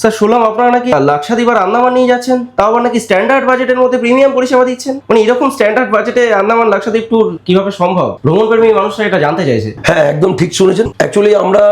Sir, শুনলাম আপনারা নাকি লাক্ষাদ্বীপ আর আন্দামান নিয়ে যাচ্ছেন, তাও আবার নাকি স্ট্যান্ডার্ড বাজেটের মধ্যে প্রিমিয়াম পরিষেবা দিচ্ছেন? মানে এরকম স্ট্যান্ডার্ড বাজেটে আন্দামান লাক্ষাদ্বীপ ট্যুর কীভাবে সম্ভব? ভ্রমণ প্রেমী মানুষরা এটা জানতে চাইছে। হ্যাঁ একদম ঠিক শুনেছেন। অ্যাকচুয়ালি আমরা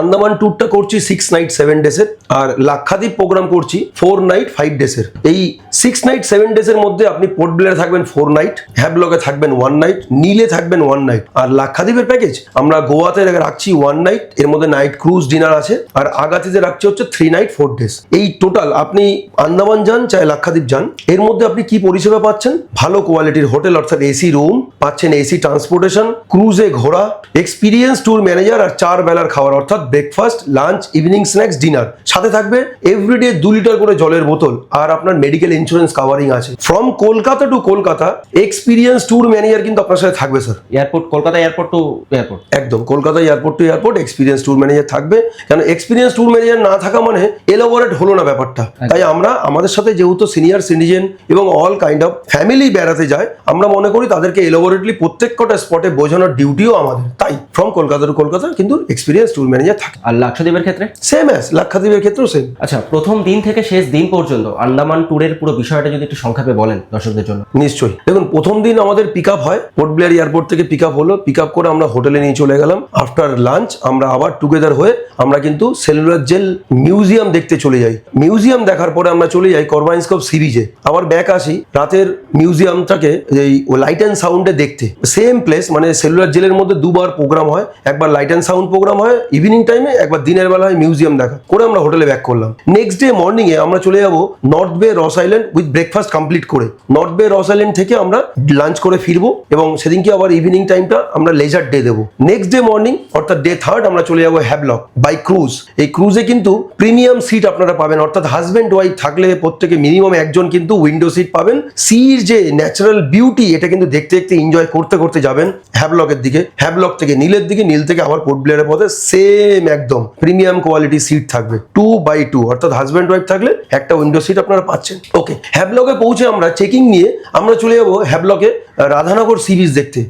আন্দামান ট্যুরটা করছি সিক্স নাইট সেভেন ডেসের আর লাক্ষাদ্বীপ প্রোগ্রাম করছি ফোর নাইট ফাইভ ডেসের এই সিক্স নাইট সেভেন ডেজ এর মধ্যে আপনি পোর্ট ব্লেয়ারে থাকবেন ফোর নাইট হ্যাবলকে থাকবেন ওয়ান নাইট নীলে থাকবেন ওয়ান নাইট আর লাক্ষাদ্বীপের প্যাকেজ আমরা গোয়াতে রাখছি ওয়ান নাইট এর মধ্যে নাইট ক্রুজ ডিনার আছে। আর আগাতিতে রাখছি হচ্ছে থ্রি নাইট ফোর ডেজ এই টোটাল আপনি আন্দামান যান চাই লাক্ষাদ্বীপ যান, এর মধ্যে আপনি কি পরিষেবা পাচ্ছেন? ভালো কোয়ালিটির হোটেল অর্থাৎ এসি রুম পাচ্ছেন এসি ট্রান্সপোর্টেশন ক্রুজে ঘোরা এক্সপিরিয়েন্স ট্যুর ম্যানেজার আর চার বেলার খাবার, অর্থাৎ breakfast lunch evening snacks dinner সাথে থাকবে এভরিডে দু লিটার করে জলের বোতল, আর আপনার মেডিকেল ইন্স্যুরেন্স কাভারিং আছে। From Kolkata to Kolkata experience tour manager কিন্তু আপনার সাথে থাকবে sir airport Kolkata airport to airport একদম Kolkata airport to airport experience tour manager থাকবে। কারণ এক্সপিরিয়েন্স ট্যুর ম্যানেজার না থাকা মানে এলোবোরেট হলো না ব্যাপারটা। তাই আমরা আমাদের সাথে যেহেতু সিনিয়র সিটিজেন এবং অল কাইন্ড অফ ফ্যামিলি বেড়াতে যায় আমরা মনে করি তাদেরকে এলোবোরেটলি প্রত্যেক কটা স্পটে বোঝানোর ডিউটিও আমাদের। তাই ফ্রম কলকাতা টু কলকাতা কিন্তু এক্সপিরিয়েন্স ট্যুর ম্যানেজার থাকে। আর লাক্ষাদ্বীপের ক্ষেত্রে? সেম অ্যাজ লাক্ষাদ্বীপের ক্ষেত্রেও সেম আচ্ছা প্রথম দিন থেকে শেষ দিন পর্যন্ত আন্দামান ট্যুরের পুরো বিষয়টা যদি একটু সংক্ষেপে বলেন দর্শকদের জন্য। নিশ্চয়ই। দেখুন, প্রথম দিন আমাদের পিক হয়। পোর্ট ব্লেয়ার এয়ারপোর্ট থেকে পিক হলো। পিক করে আমরা হোটেলে নিয়ে চলে গেলাম। আফটার লাঞ্চ আমরা আবার টুগেদার হয়ে আমরা কিন্তু সেলুলার জেল মিউজিয়াম দেখতে চলে যাই। মিউজিয়াম দেখার পরে আমরা চলে যাই করবাইন্সকপ সি বিচে আবার ব্যাক আসি রাতের মিউজিয়ামটাকে এই লাইট অ্যান্ড সাউন্ডে দেখতে। সেম প্লেস মানে সেলুলার জেলের মধ্যে দুবার প্রোগ্রাম হয়। একবার লাইট অ্যান্ড সাউন্ড প্রোগ্রাম হয় ইভিনিং টাইমে একবার দিনের বেলা হয় মিউজিয়াম দেখা। করে আমরা হোটেলে ব্যাক করলাম। নেক্সট ডে মর্নিংয়ে আমরা চলে যাব North Bay Ross Island with breakfast complete করে। নর্থ বে রস আইল্যান্ড থেকে আমরা লাঞ্চ করে ফিরবো এবং সেদিনকে আবার ইভিনিং টাইমটা আমরা লেজার ডে দেবো। নেক্সট ডে মর্নিং অর্থাৎ ডে থার্ড আমরা চলে যাব হ্যাবলক বাই ক্রুজ এই ক্রুজে কিন্তু প্রিমিয়াম সিট আপনারা পাবেন, অর্থাৎ হাজব্যান্ড ওয়াইফ থাকলে প্রত্যেকে মিনিমাম একজন কিন্তু উইন্ডো সিট পাবেন। সির যে ন্যাচারাল বিউটি এটা কিন্তু দেখতে দেখতে এনজয় করতে করতে যাবেন হ্যাবলকের দিকে। হ্যাবলক থেকে নীলের দিকে, নীল থেকে আবার পোর্ট ব্লেয়ারের পথে সেম একদম প্রিমিয়াম কোয়ালিটি সিট থাকবে। টু বাই টু অর্থাৎ হাজব্যান্ড ওয়াইফ থাকলে একটা উইন্ডো সিট আপনারা পাচ্ছেন। ওকে হ্যাবলকে পৌঁছে আমরা চেকিং নিয়ে আমরা চলে যাব হ্যাবলকে রাধানগর সি বিচ দেখতে।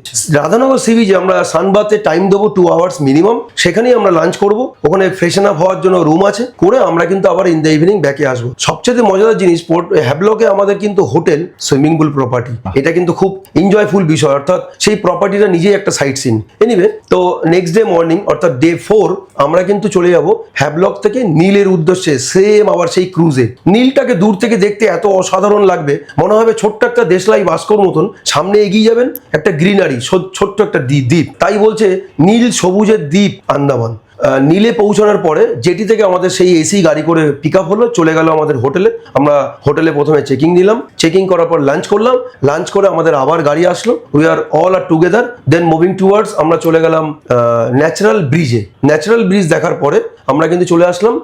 রাধানগর সি বিচে আমরা সানবাতে টাইম দেবো টু আওয়ার্স মিনিমাম সেখানেই আমরা লাঞ্চ করব। ওখানে ফ্রেশন আপ হওয়ার জন্য রুম আছে। করে আমরা কিন্তু আবার ইন দ্য ইভিনিং ব্যাকে আসব। সবচেয়ে মজাদার জিনিস হ্যাবলকে আমাদের কিন্তু হোটেল সুইমিং পুল প্রপার্টি এটা কিন্তু খুব এনজয়ফুল বিষয়। অর্থাৎ সেই প্রপার্টিটা নিজেই একটা সাইট সিন এনিওয়ে তো নেক্সট ডে মর্নিং অর্থাৎ ডে ফোর আমরা কিন্তু চলে যাব হ্যাবলক থেকে নীলের উদ্দেশ্যে। সেম আবার সেই ক্রুজে নীলটাকে দূর থেকে দেখতে এত অসাধারণ লাগবে। মনে হবে ছোট্ট একটা দেশলাই বাস্কর মতন। সামনে এগিয়ে যাবেন একটা গ্রিনারি ছোট্ট একটা দ্বীপ। তাই বলছে নীল সবুজের দ্বীপ আন্দামান। নীলে পৌঁছানোর পরে জেটি থেকে আমাদের সেই এসি গাড়ি করে পিক আপ হলো চলে গেল আমাদের হোটেলে। আমরা হোটেলে প্রথমে চেকিং নিলাম। চেকিং করার পর লাঞ্চ করলাম। লাঞ্চ করে আমাদের আবার গাড়ি আসলো। We are all are together then moving towards আমরা চলে গেলাম ন্যাচারাল ব্রিজে ন্যাচারাল ব্রিজ দেখার পরে আমরা কিন্তু চলে আসলাম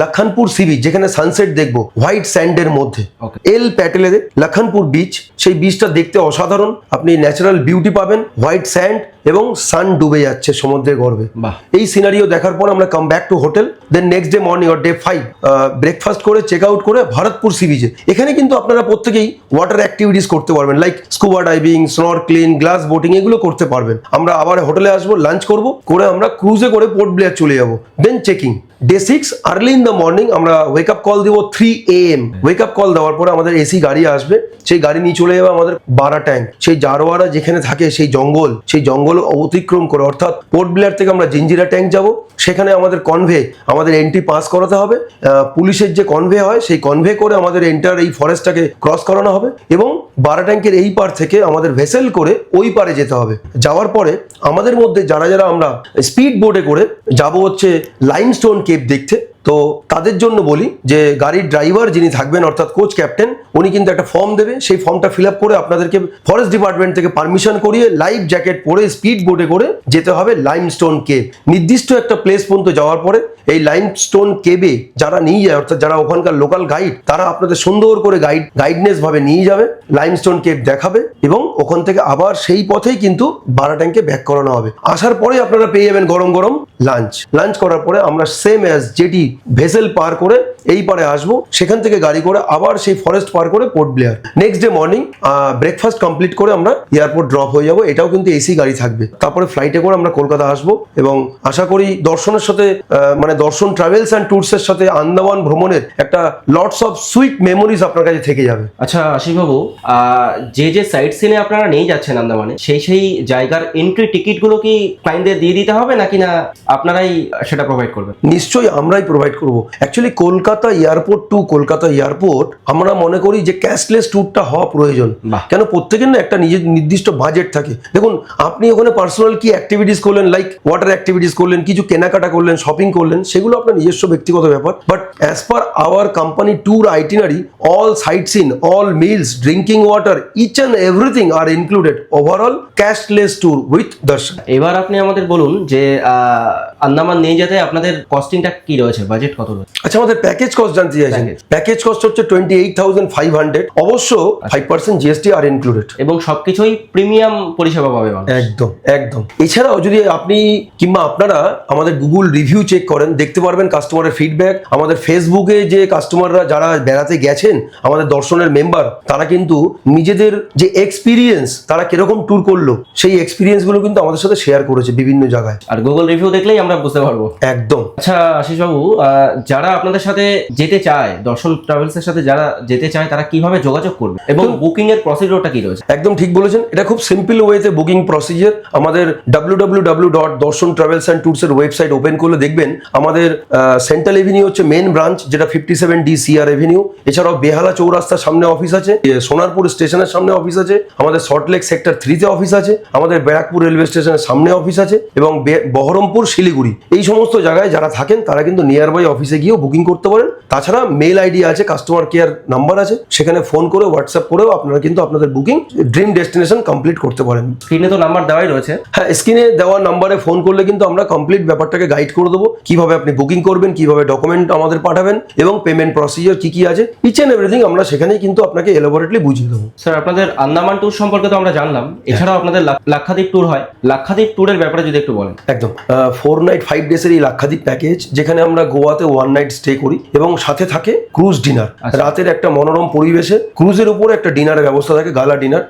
লক্ষণপুর সি বিচ যেখানে সানসেট দেখব হোয়াইট স্যান্ডের মধ্যে. এল প্যাটেলে লক্ষণপুর বিচ সেই বিচটা দেখতে অসাধারণ। আপনি ন্যাচারাল বিউটি পাবেন হোয়াইট স্যান্ড এবং সান ডুবে যাচ্ছে সমুদ্রের গর্ভে। বাহ। এই সিনারিও দেখার পর আমরা come back to hotel then next day morning or day five breakfast করে চেক আউট করে ভারতপুর সি বিচে এখানে কিন্তু আপনারা প্রত্যেকেই ওয়াটার অ্যাক্টিভিটিস করতে পারবেন like scuba diving snorkelling glass boating এগুলো করতে পারবেন। আমরা আবার হোটেলে আসব লাঞ্চ করব করে আমরা ক্রুজে করে পোর্ট ব্লেয়ার চলে যাব then checking day six early in the morning আমরা ওয়েক আপ কল দেবো three A M wake up call দেওয়ার পরে আমাদের এসি গাড়ি আসবে। সেই গাড়ি নিয়ে চলে যাবে আমাদের বারা ট্যাঙ্ক সেই জারোয়ারা যেখানে থাকে, সেই জঙ্গল সেই জঙ্গল অতিক্রম করে, অর্থাৎ পোর্ট ব্লেয়ার থেকে আমরা জিঞ্জিরা ট্যাঙ্ক যাব। সেখানে আমাদের কনভে আমাদের এন্ট্রি পাস করাতে হবে। পুলিশের যে কনভে হয়, সেই কনভে করে আমাদের এন্টার এই ফরেস্টটাকে ক্রস করানো হবে এবং বারা ট্যাঙ্কের এই পার থেকে আমাদের ভেসেল করে ওই পারে যেতে হবে। যাওয়ার পরে আমাদের মধ্যে যারা যারা আমরা স্পিড বোটে করে, যাব হচ্ছে লাইমস্টোন কেপ দেখতে তো তাদের জন্য বলি যে গাড়ির ড্রাইভার যিনি থাকবেন, অর্থাৎ কোচ ক্যাপ্টেন উনি কিন্তু একটা ফর্ম দেবে। সেই ফর্মটা ফিল আপ করে আপনাদেরকে ফরেস্ট ডিপার্টমেন্ট থেকে পারমিশন করিয়ে লাইফ জ্যাকেট পরে স্পিড বোটে করে যেতে হবে লাইমস্টোন কেভ নির্দিষ্ট একটা প্লেস পর্যন্ত যাওয়ার পরে এই লাইমস্টোন কেবে যারা নিয়ে যায়, অর্থাৎ যারা ওখানকার লোকাল গাইড তারা আপনাদের সুন্দর করে গাইড গাইডনেস ভাবে নিয়ে যাবে লাইমস্টোন কেভ দেখাবে এবং ওখান থেকে আবার সেই পথেই কিন্তু বারা ট্যাঙ্কে ব্যাক করানো হবে। আসার পরে আপনারা পেয়ে যাবেন গরম গরম লাঞ্চ লাঞ্চ করার পরে আমরা সেম অ্যাজ যেটি ভেসেল পার করে এই পারে আসব সেখান থেকে গাড়ি করে আবার সেই ফরেস্ট পার করে Port Blair next day morning breakfast complete করে আমরা এয়ারপোর্ট ড্রপ হয়ে যাব এটাও কিন্তু এসি গাড়ি থাকবে। তারপরে ফ্লাইটে করে আমরা কলকাতা আসব এবং আশা করি দর্শনের সাথে মানে দর্শন ট্রাভেলস অ্যান্ড ট্যুরসের সাথে আন্দামান ভ্রমণের একটা লটস অফ সুইট মেমোরিজ আপনার কাছে থেকে যাবে। আচ্ছা আশিসবাবু আহ, যে যে সাইট সিনে আপনারা নিয়ে যাচ্ছেন আন্দামানে সেই সেই জায়গার এন্ট্রি টিকিটগুলো কি ক্লায়েন্টদের দিয়ে দিতে হবে নাকি না আপনারাই সেটা প্রোভাইড করবেন? নিশ্চয়ই আমরাই প্রোভাইড করব। Actually Kolkata airport to Kolkata airport আমরা মনে করি যে ক্যাশলেস ট্যুরটা হওয়া প্রয়োজন। কেন? প্রত্যেকের না একটা নিজের নির্দিষ্ট বাজেট থাকে। দেখুন আপনি ওখানে পার্সোনাল কি অ্যাক্টিভিটিস করলেন লাইক ওয়াটার অ্যাক্টিভিটিস করলেন কিছু কেনাকাটা করলেন শপিং করলেন সেগুলো আপনার নিজস্ব ব্যক্তিগত ব্যাপার। But as per our company tour itinerary all sightseeing all meals drinking water each and everything are included overall cashless tour with Darshan এবার আপনি আমাদের বলুন যে আন্দামান নিয়ে যেতে আপনাদের কস্টিংটা কি রয়েছে? বাজেট কত রয়েছে? আচ্ছা আমাদের প্যাকেজ কস্ট জানতে চাইছেন প্যাকেজ কস্ট হচ্ছে twenty eight thousand five hundred অবশ্য five percent GST are included এবং সবকিছুই প্রিমিয়াম পরিষেবা পাবে একদম একদম। এছাড়াও যদি আপনি কিংবা আপনারা আমাদের গুগল রিভিউ চেক করেন দেখতে পারবেন কাস্টমারের ফিডব্যাক আমাদের ফেসবুকে যে কাস্টমাররা যারা বেড়াতে গেছেন আমাদের দর্শনের মেম্বার তারা কিন্তু নিজেদের যে এক্সপিরিয়েন্স তারা কীরকম ট্যুর করল সেই এক্সপিরিয়েন্সগুলো কিন্তু আমাদের সাথে শেয়ার করেছে বিভিন্ন জায়গায়। আর গুগল রিভিউ দেখলেই আমরা বুঝতে পারব। একদম। আচ্ছা আশিসবাবু আহ, যারা আপনাদের সাথে যেতে চায় দর্শন ট্রাভেলস এর সাথে যারা যেতে চায় তারা কীভাবে যোগাযোগ করবে? এবং বুকিং এর প্রসিডিওরটা কি রয়েছে? একদম ঠিক বলেছেন। এটা খুব সিম্পল ওয়েতে বুকিং প্রসিজার আমাদের W W W dot Darshan travels and ট্যুরসের website open করলে দেখবেন আমাদের সেন্ট্রাল এভিনিউ হচ্ছে মেন ব্রাঞ্চ যেটা fifty seven D CR avenue এছাড়াও বেহালা চৌরাস্তার সামনে অফিস আছে সোনারপুর স্টেশনের সামনে অফিস আছে আমাদের সল্টলেক সেক্টর থ্রিতে অফিস আছে আমাদের ব্যারাকপুর রেলওয়ে স্টেশনের সামনে অফিস আছে এবং বহরমপুর শিলিগুড়ি। এই সমস্ত জায়গায় যারা থাকেন তারা কিন্তু নিয়ার বাই অফিসে গিয়েও বুকিং করতে পারেন। তাছাড়া মেল আইডি আছে কাস্টমার কেয়ার নাম্বার আছে। সেখানে ফোন করে হোয়াটসঅ্যাপ করেও আপনারা কিন্তু আপনাদের বুকিং ড্রিম ডেস্টিনেশন কমপ্লিট করতে পারেন। স্ক্রিনে তো নাম্বার দেওয়াই রয়েছে। হ্যাঁ স্ক্রিনে দেওয়া নাম্বারে ফোন করলে কিন্তু আমরা কমপ্লিট ব্যাপারটাকে গাইড করে দেবো। কীভাবে আপনি বুকিং করবেন কীভাবে ডকুমেন্ট আমাদের পাঠাবেন এবং পেমেন্ট প্রসিজার কি কি আছে। ইচ অ্যান্ড এভরিথিং আমরা সেখানেই কিন্তু আপনাকে এলোবোরেটলি বুঝিয়ে দেবো। স্যার আপনাদের আন্দামান ট্যুর সম্পর্কে তো আমরা জানলাম। এছাড়াও আপনাদের লাক- লাক্ষাদ্বীপ ট্যুর হয়। লাক্ষাদ্বীপ ট্যুরের ব্যাপারে যদি একটু বলেন। একদম। ফোর নাইট ফাইভ ডেজের এই লাক্ষাদ্বীপ প্যাকেজ যেখানে আমরা গোয়াতে ওয়ান নাইট স্টে করি এবং সাথে থাকে ক্রুজ ডিনার আচ্ছা। রাতের একটা মনোরম পরিবেশে ক্রুজের উপরে একটা ডিনারের ব্যবস্থা থাকে গালা ডিনার।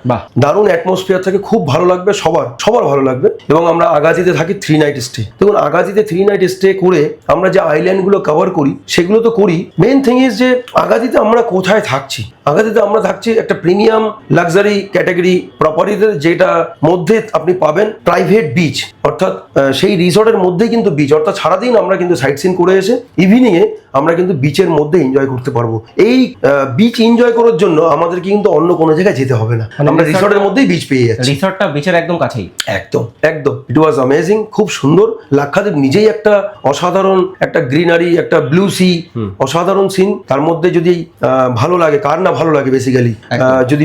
দারুণ অ্যাটমসফিয়ার থাকে খুব ভালো লাগবে সবার সবার ভালো লাগবে। এবং আমরা আগাতিতে থাকি থ্রি নাইট স্টে দেখুন আগাজিতে থ্রি নাইট স্টে করে আমরা যে আইল্যান্ডগুলো কভার করি সেগুলো তো করি। মেন থিং ইজ যে আগাজিতে আমরা কোথায় থাকছি? আগাতিতে আমরা থাকছি একটা প্রিমিয়াম লাক্সারি ক্যাটাগরি প্রপার্টিতে যেটা মধ্যে আপনি পাবেন প্রাইভেট বিচ অর্থাৎ সেই রিসর্টের মধ্যেই কিন্তু বিচ অর্থাৎ সারাদিন আমরা কিন্তু সাইট সিন করে এসে ইভিনিং এ আমরা কিন্তু বিচের মধ্যে এনজয় করতে পারব। এই বিচ এনজয় করার জন্য আমাদেরকে কিন্তু অন্য কোনো জায়গায় যেতে হবে না। মানে আমরা রিসর্টের মধ্যেই বিচ পেয়ে যাচ্ছি। রিসর্টটা বিচের একদম কাছেই। একদম একদম। ইট ওয়াজ অ্যামেজিং খুব সুন্দর। লাক্ষাদ্বীপ নিজেই একটা অসাধারণ একটা গ্রিনারি একটা ব্লু সি অসাধারণ সিন তার মধ্যে যদি ভালো লাগে কার না ভালো লাগে বেসিক্যালি। যদি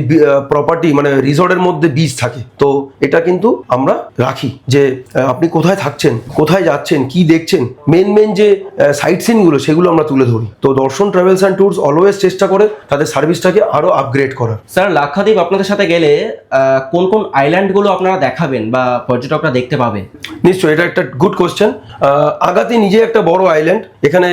প্রপার্টি মানে রিসর্টের মধ্যে বীজ থাকে তো এটা কিন্তু আমরা রাখি যে আপনি কোথায় থাকছেন কোথায় যাচ্ছেন কি দেখছেন মেন মেন যে সাইট সিনগুলো সেগুলো আমরা তুলে ধরি। তো দর্শন ট্রাভেলস অ্যান্ড ট্যুরস অলওয়েজ চেষ্টা করে তাদের সার্ভিসটাকে আরও আপগ্রেড করার। স্যার লাক্ষাদ্বীপ আপনাদের সাথে গেলে কোন কোন আইল্যান্ডগুলো আপনারা দেখাবেন বা পর্যটকরা দেখতে পাবে নিশ্চয়ই এটা একটা গুড কোয়েশ্চেন আগাতি নিজে একটা বড় আইল্যান্ড এখানে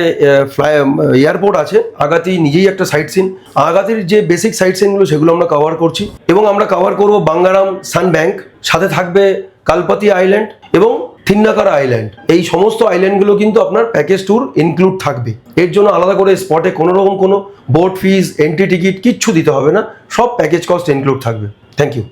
ফ্লাই এয়ারপোর্ট আছে। আগাতি নিজেই একটা সাইট সিন আগাতির যে বেসিক সাইট সিনগুলো সেগুলো আমরা কভার করছি। এবং আমরা কভার করব বাঙ্গারাম সান ব্যাংক সাথে থাকবে কালপাতি আইল্যান্ড এবং থিন্নাকারা আইল্যান্ড এই সমস্ত আইল্যান্ডগুলো কিন্তু আপনার প্যাকেজ ট্যুর ইনক্লুড থাকবে। এর জন্য আলাদা করে স্পটে কোনো রকম কোনো বোট ফিজ এন্ট্রি টিকিট কিচ্ছু দিতে হবে না। সব প্যাকেজ কস্ট ইনক্লুড থাকবে। Thank you